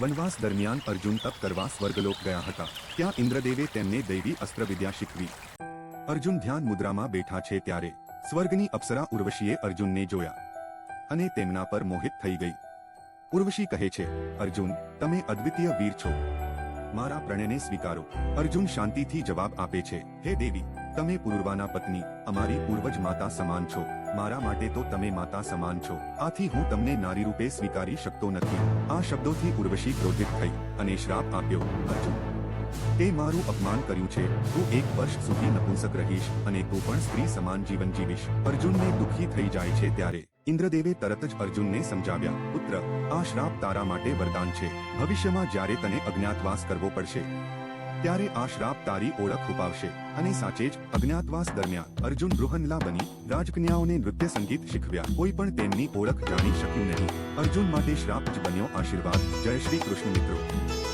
વનવાસ દરમિયાન અર્જુન તપ કરવા સ્વર્ગલોક ગયા હતા. ત્યાં ઇન્દ્રદેવે તેમને દૈવી અસ્ત્ર વિદ્યા શીખવી. અર્જુન ધ્યાન મુદ્રામાં બેઠા છે ત્યારે સ્વર્ગની અપ્સરા ઉર્વશીએ અર્જુનને જોયા અને તેમના પર મોહિત થઈ ગઈ. ઉર્વશી કહે છે, અર્જુન, તમે અદ્વિતીય વીર છો. મારા પ્રણયને સ્વીકારો. અર્જુન શાંતિથી જવાબ આપે છે, હે દેવી તમે પૂર્વાના પત્ની, અમારી પૂર્વજ માતા સમાન છો. મારા માટે તો તમે માતા સમાન છો. આથી હું તમને નારી રૂપે સ્વીકારી શકતો નથી. આ શબ્દોથી ઉર્વશી ક્રોધિત થઈ અને શ્રાપ આપ્યો. તે મારું અપમાન કર્યું છે. તું એક વર્ષ સુધી નપુંસક રહીશ અને તું પણ સ્ત્રી સમાન જીવન જીવીશ. અર્જુનને દુઃખી થઈ જાય છે ત્યારે ઇન્દ્રદેવે તરત જ અર્જુનને સમજાવ્યા, પુત્ર, આ શ્રાપ તારા માટે વરદાન છે. ભવિષ્યમાં જ્યારે તને અજ્ઞાતવાસ કરવો પડશે ત્યારે આ શ્રાપ તારી ઓળખ છુપાવશે અને સાચે જ અજ્ઞાતવાસ દરમિયાન અર્જુન રોહનલા બની રાજકન્યાઓને નૃત્ય સંગીત શીખવ્યા. કોઈ પણ તેમની ઓળખ જાણી શક્યું નહીં. અર્જુન માટે શ્રાપ જ બન્યો આશીર્વાદ. જય શ્રી કૃષ્ણ મિત્રો.